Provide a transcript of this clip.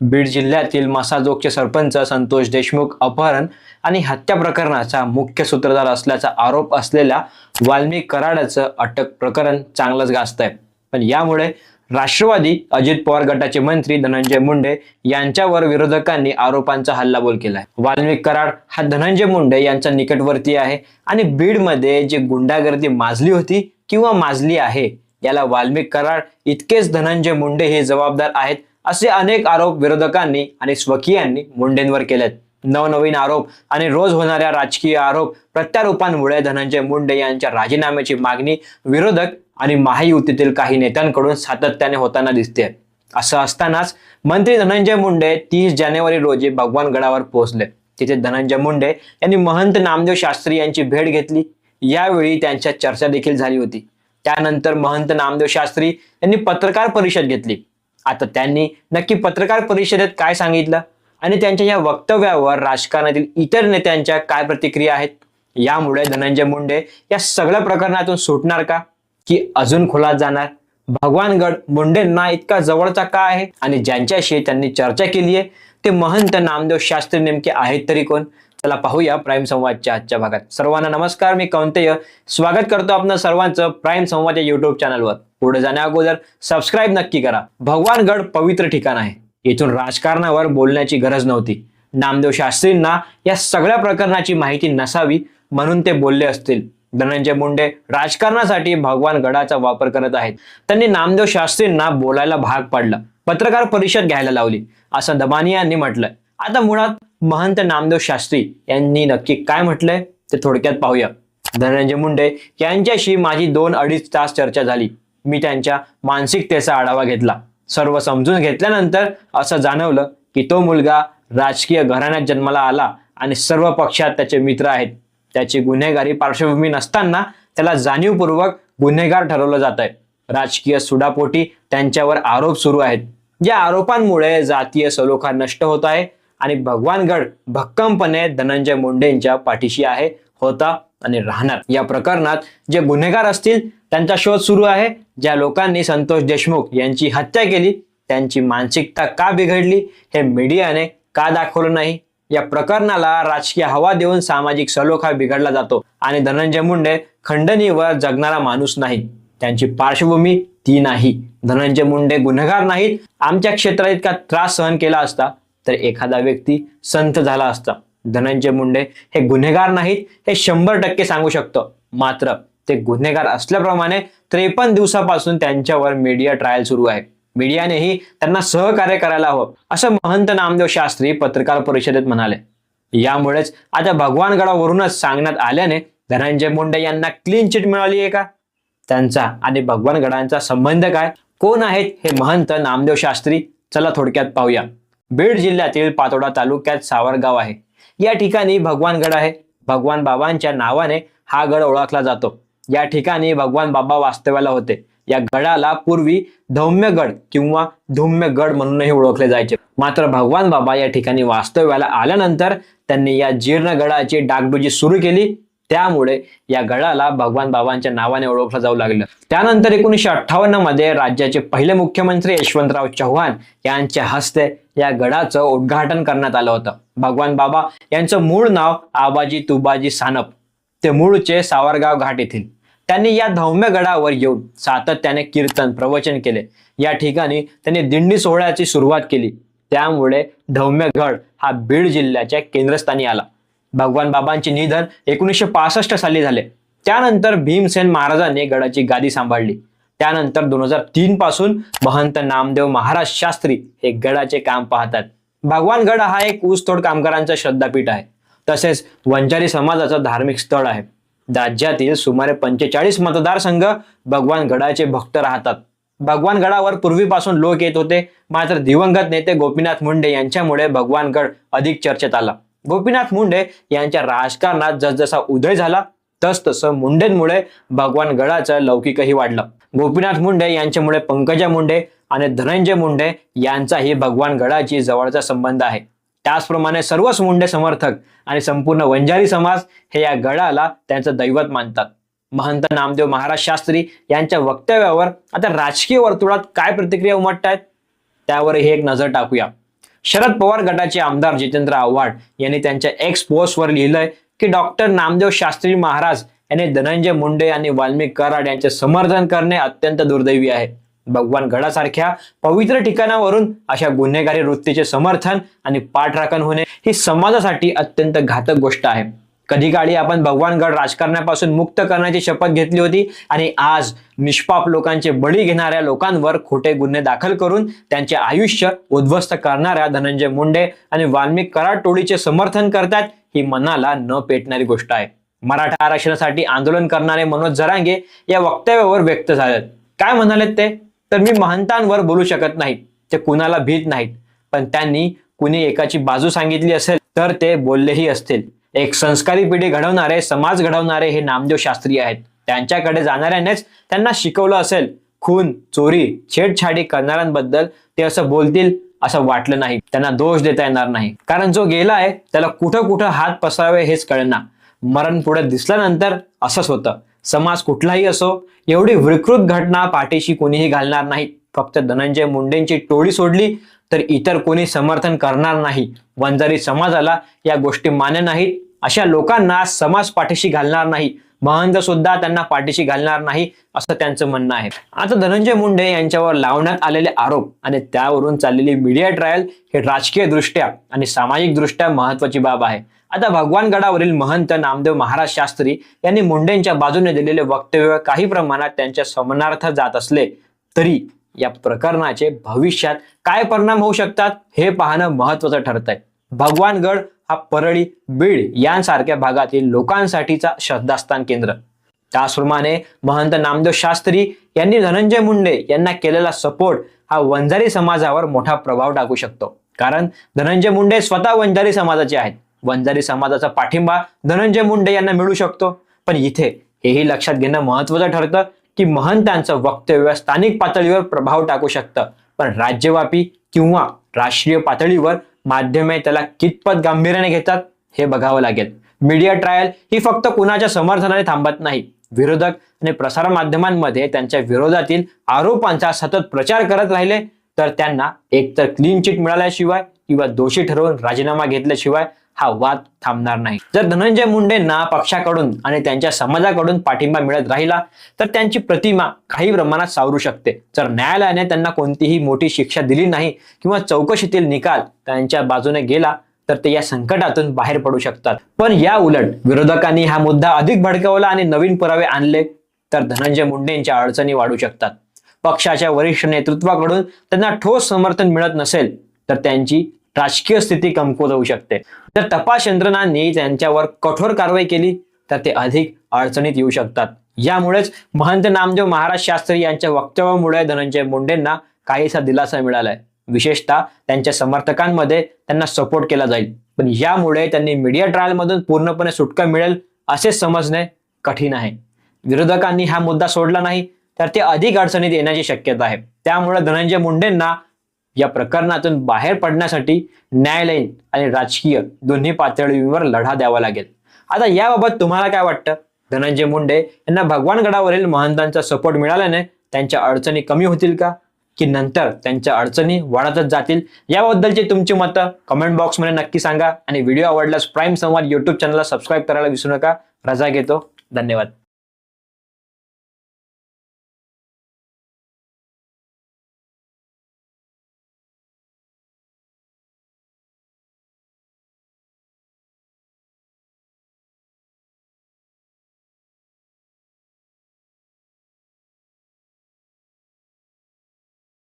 बीड जिल्ह्यातील मसाजोगचे सरपंच संतोष देशमुख अपहरण आणि हत्या प्रकरणाचा मुख्य सूत्रधार असल्याचा आरोप असलेल्या वाल्मिक कराडाचं अटक प्रकरण चांगलंच गाजत आहे पण यामुळे राष्ट्रवादी अजित पवार गटाचे मंत्री धनंजय मुंडे यांच्यावर विरोधकांनी आरोपांचा हल्लाबोल केलाय. वाल्मिक कराड हा धनंजय मुंडे यांचा निकटवर्ती आहे आणि बीडमध्ये जे गुंडागर्दी माजली होती किंवा माजली आहे याला वाल्मिक कराड इतकेच धनंजय मुंडे हे जबाबदार आहेत असे अनेक आरोप विरोधकांनी आणि स्वकीयांनी मुंडेंवर केलेत. नवनवीन आरोप आणि रोज होणाऱ्या राजकीय आरोप प्रत्यारोपांमुळे धनंजय मुंडे यांच्या राजीनाम्याची मागणी विरोधक आणि महायुतीतील काही नेत्यांकडून सातत्याने होताना दिसते. असं असतानाच मंत्री धनंजय मुंडे तीस जानेवारी रोजी भगवान गडावर पोहोचले. तिथे धनंजय मुंडे यांनी महंत नामदेव शास्त्री यांची भेट घेतली. यावेळी त्यांच्या चर्चा देखील झाली होती. त्यानंतर महंत नामदेव शास्त्री यांनी पत्रकार परिषद घेतली. आता त्यांनी नक्की पत्रकार परिषदेत काय सांगितलं? आणि त्यांच्या या वक्तव्यावर राजकारणातील इतर नेत्यांच्या काय प्रतिक्रिया आहेत? यामुळे धनंजय मुंडे या सगळ्या प्रकरणातून सुटणार का? की अजून खोलात जाणार? भगवानगड मुंडेंना इतका जवळचा का आहे? आणि ज्यांच्याशी त्यांनी चर्चा केली आहे ते महंत नामदेव शास्त्री नेमके आहेत तरी कोण? चला पाहूया प्राईम संवादच्या आजच्या भागात. सर्वांना नमस्कार मी कौंतेय. स्वागत करतो आपलं सर्वांचं प्राईम संवाद या युट्यूब चॅनलवर पुढे जाण्या अगोदर सबस्क्राईब नक्की करा. भगवानगड पवित्र ठिकाण आहे. इथून राजकारणावर बोलण्याची गरज नव्हती. नामदेव शास्त्रींना या सगळ्या प्रकरणाची माहिती नसावी म्हणून ते बोलले असतील. धनंजय मुंडे राजकारणासाठी भगवान गडाचा वापर करत आहेत. त्यांनी नामदेव शास्त्रींना बोलायला भाग पाडलं. पत्रकार परिषद घ्यायला लावली. असं दबानी यांनी आता मुळात महंत नामदेव शास्त्री यांनी नक्की काय म्हटलंय ते थोडक्यात पाहूया. धनंजय मुंडे यांच्याशी माझी दोन अडीच तास चर्चा झाली. मी त्यांच्या मानसिकतेचा आढावा घेतला. सर्व समजून घेतल्यानंतर असं जाणवलं की तो मुलगा राजकीय घराण्यात जन्माला आला आणि सर्व पक्षात त्याचे मित्र आहेत. त्याची गुन्हेगारी पार्श्वभूमी नसताना त्याला जाणीवपूर्वक गुन्हेगार ठरवलं जात आहे राजकीय सुडापोटी त्यांच्यावर आरोप सुरू आहेत. या आरोपांमुळे जातीय सलोखा नष्ट होत आहे. आणि भगवानगड भक्कमपणे धनंजय मुंडेंच्या पाठीशी आहे होता आणि राहणार. या प्रकरणात जे गुन्हेगार असतील त्यांचा शोध सुरू आहे. ज्या लोकांनी संतोष देशमुख यांची हत्या केली त्यांची मानसिकता का बिघडली हे मीडियाने का दाखवलं नाही? या प्रकरणाला राजकीय हवा देऊन सामाजिक सलोखा बिघडला जातो आणि धनंजय मुंडे खंडणीवर जगणारा माणूस नाही त्यांची पार्श्वभूमी ती नाही. धनंजय मुंडे गुन्हेगार नाहीत. आमच्या क्षेत्रात इतका त्रास सहन केला असता तर एखादा व्यक्ती संत झाला असता. धनंजय मुंडे हे गुन्हेगार नाहीत हे शंभर टक्के सांगू शकतो. मात्र ते गुन्हेगार असल्याप्रमाणे त्रेपन्न दिवसापासून त्यांच्यावर मीडिया ट्रायल सुरू आहे. मीडियानेही त्यांना सहकार्य करायला हवं असं महंत नामदेव शास्त्री पत्रकार परिषदेत म्हणाले. यामुळेच आता भगवानगडावरूनच सांगण्यात आल्याने धनंजय मुंडे यांना क्लीन चिट मिळाली आहे का? त्यांचा आणि भगवानगडांचा संबंध काय? कोण आहेत हे महंत नामदेव शास्त्री? चला थोडक्यात पाहूया. बीड जिल्ह्यातील पातोडा तालुक्यात सावरगाव आहे. या ठिकाणी भगवानगड आहे. भगवान बाबांच्या नावाने हा गड ओळखला जातो. या ठिकाणी भगवान बाबा वास्तव्याला होते. या गडाला पूर्वी धौम्यगड किंवा धुम्यगड म्हणूनही ओळखले जायचे. मात्र भगवान बाबा या ठिकाणी वास्तव्याला आल्यानंतर त्यांनी या जीर्ण गडाची डागडुजी सुरू केली. त्यामुळे या गडाला भगवान बाबांच्या नावाने ओळखलं जाऊ लागलं. त्यानंतर एकोणीसशे अठ्ठावन्नमध्ये राज्याचे पहिले मुख्यमंत्री यशवंतराव चव्हाण यांच्या हस्ते या गडाचं उद्घाटन करण्यात आलं होतं. भगवान बाबा यांचं मूळ नाव आबाजी तुबाजी सानप. ते मूळचे सावरगाव घाट येथील. त्यांनी या धौम्य गडावर येऊन सातत्याने कीर्तन प्रवचन केले. या ठिकाणी त्यांनी दिंडी सोहळ्याची सुरुवात केली. त्यामुळे धौम्यगड हा बीड जिल्ह्याच्या केंद्रस्थानी आला. भगवान बाबांचे निधन एकोणीसशे पासष्ट साली झाले. त्यानंतर भीमसेन महाराजांनी गडाची गादी सांभाळली. त्यानंतर दोन हजार तीन पासून महंत नामदेव महाराज शास्त्री हे गडाचे काम पाहतात. भगवान गड हा एक ऊसतोड कामगारांचा श्रद्धापीठ आहे. तसेच वंजारी समाजाचं धार्मिक स्थळ आहे. राज्यातील सुमारे पंचेचाळीस मतदारसंघ भगवान गडाचे भक्त राहतात. भगवान गडावर पूर्वीपासून लोक येत होते. मात्र दिवंगत नेते गोपीनाथ मुंडे यांच्यामुळे भगवानगड अधिक चर्चेत आला. गोपीनाथ मुंडे यांच्या राजकारणात जसजसा उदय झाला तस तसं मुंडेंमुळे भगवान गडाचं लौकिकही वाढलं. गोपीनाथ मुंडे यांच्यामुळे पंकजा मुंडे आणि धनंजय मुंडे यांचाही भगवान गडाची जवळचा संबंध आहे. त्याचप्रमाणे सर्वच मुंडे समर्थक आणि संपूर्ण वंजारी समाज हे या गडाला त्यांचं दैवत मानतात. महंत नामदेव महाराज शास्त्री यांच्या वक्तव्यावर आता राजकीय वर्तुळात काय प्रतिक्रिया उमटतायत त्यावरही एक नजर टाकूया. शरद पवार गटाचे आमदार जितेंद्र आव्हाड यांनी त्यांच्या एक्स पोस्टवर लिहिलंय की डॉक्टर नामदेव शास्त्री महाराज यांनी धनंजय मुंडे आणि वाल्मिक कराड यांचे समर्थन करणे अत्यंत दुर्दैवी आहे. भगवान गडासारख्या पवित्र ठिकाणावरून अशा गुन्हेगारी वृत्तीचे समर्थन आणि पाठराखण होणे ही समाजासाठी अत्यंत घातक गोष्ट आहे. कधी काळी आपण भगवानगड राजकारणापासून मुक्त करण्याची शपथ घेतली होती आणि आज निष्पाप लोकांचे बळी घेणाऱ्या लोकांवर खोटे गुन्हे दाखल करून त्यांचे आयुष्य उद्ध्वस्त करणाऱ्या धनंजय मुंडे आणि वाल्मिक कराड टोळीचे समर्थन करतात ही मनाला न पेटणारी गोष्ट आहे. मराठा आरक्षणासाठी आंदोलन करणारे मनोज जरांगे या वक्तव्यावर व्यक्त झालेत. काय म्हणालेत ते? तर मी महंतांवर बोलू शकत नाही ते कुणाला भीत नाहीत. पण त्यांनी कुणी एकाची बाजू सांगितली असेल तर ते बोललेही असतील. एक संस्कारी पिढी घडवणारे समाज घडवणारे हे नामदेव शास्त्री आहेत. त्यांच्याकडे जाणाऱ्यानेच त्यांना शिकवलं असेल खून चोरी छेडछाडी करणाऱ्यांबद्दल ते असं बोलतील असं वाटलं नाही. त्यांना दोष देता येणार नाही. कारण जो गेला आहे त्याला कुठं कुठं हात पसरावे हेच कळणार मरण पुढे दिसल्यानंतर असंच होतं. समाज कुठलाही असो एवढी विकृत घटना पाठीशी कोणीही घालणार नाही. फक्त धनंजय मुंडेंची टोळी सोडली तर इतर कोणी समर्थन करणार नाही. वंजारी समाजाला या गोष्टी मान्य नाहीत. अशा लोकांना समाज पाठीशी घालणार नाही. महंत सुद्धा त्यांना पाठीशी घालणार नाही असं त्यांचं म्हणणं आहे. आता धनंजय मुंडे यांच्यावर लावण्यात आलेले आरोप आणि त्यावरून चाललेली मीडिया ट्रायल हे राजकीय दृष्ट्या आणि सामाजिक दृष्ट्या महत्वाची बाब आहे. आता भगवान गडावरील महंत नामदेव महाराज शास्त्री यांनी मुंडेंच्या बाजूने दिलेले वक्तव्य काही प्रमाणात त्यांच्या समनार्थ जात असले तरी या प्रकरणाचे भविष्यात काय परिणाम होऊ शकतात हे पाहणं महत्वाचं ठरत आहे भगवानगड हा परळी बीड यांसारख्या भागातील लोकांसाठीचा श्रद्धास्थान केंद्र. त्याचप्रमाणे महंत नामदेव शास्त्री यांनी धनंजय मुंडे यांना केलेला सपोर्ट हा वंजारी समाजावर मोठा प्रभाव टाकू शकतो. कारण धनंजय मुंडे स्वतः वंजारी समाजाचे आहेत. वंजारी समाजाचा पाठिंबा धनंजय मुंडे यांना मिळू शकतो. पण इथे हेही लक्षात घेणं महत्वाचं ठरतं की महंतांचं वक्तव्य स्थानिक पातळीवर प्रभाव टाकू शकतं. पण राज्यव्यापी किंवा राष्ट्रीय पातळीवर माध्यमे त्याला कितपत गांभीर्याने घेतात हे बघावं लागेल. मीडिया ट्रायल ही फक्त कुणाच्या समर्थनाने थांबत नाही. विरोधक आणि प्रसार माध्यमांमध्ये त्यांच्या विरोधातील आरोपांचा सतत प्रचार करत राहिले तर त्यांना एकतर क्लीन चिट मिळाल्याशिवाय किंवा दोषी ठरवून राजीनामा घेतल्याशिवाय हा वाद थांबणार नाही. जर धनंजय मुंडेंना पक्षाकडून आणि त्यांच्या समाजाकडून पाठिंबा मिळत राहिला तर त्यांची प्रतिमा काही प्रमाणात सावरू शकते. जर न्यायालयाने त्यांना कोणतीही मोठी शिक्षा दिली नाही किंवा चौकशीतील निकाल त्यांच्या बाजूने गेला तर ते या संकटातून बाहेर पडू शकतात. पण या उलट विरोधकांनी हा मुद्दा अधिक भडकवला आणि नवीन पुरावे आणले तर धनंजय मुंडेंच्या अडचणी वाढू शकतात. पक्षाच्या वरिष्ठ नेतृत्वाकडून त्यांना ठोस समर्थन मिळत नसेल तर त्यांची राजकीय स्थिती कमकुवत होऊ शकते. जर तपास यंत्रणांनी त्यांच्यावर कठोर कारवाई केली तर ते अधिक अडचणीत येऊ शकतात. यामुळेच महंत नामदेव महाराज शास्त्री यांच्या वक्तव्यामुळे धनंजय मुंडेंना काहीसा दिलासा मिळालाय. विशेषतः त्यांच्या समर्थकांमध्ये त्यांना सपोर्ट केला जाईल. पण यामुळे त्यांनी मीडिया ट्रायलमधून पूर्णपणे सुटका मिळेल असे समजणे कठीण आहे. विरोधकांनी हा मुद्दा सोडला नाही तर ते अधिक अडचणीत येण्याची शक्यता आहे. त्यामुळे धनंजय मुंडेंना या प्रकरणातून बाहेर पडण्यासाठी न्यायालयीन आणि राजकीय दोन्ही पातळीवर लढा द्यावा लागेल. आता याबाबत तुम्हाला काय वाटतं? धनंजय मुंडे यांना भगवानगडावरील महंतांचा सपोर्ट मिळाल्याने त्यांच्या अडचणी कमी होतील का? की नंतर त्यांच्या अडचणी वाढतच जातील? याबद्दलची तुमची मतं कमेंट बॉक्समध्ये नक्की सांगा आणि व्हिडिओ आवडल्यास प्राईम संवाद यूट्यूब चॅनलला सबस्क्राईब करायला विसरू नका. रजा घेतो. धन्यवाद.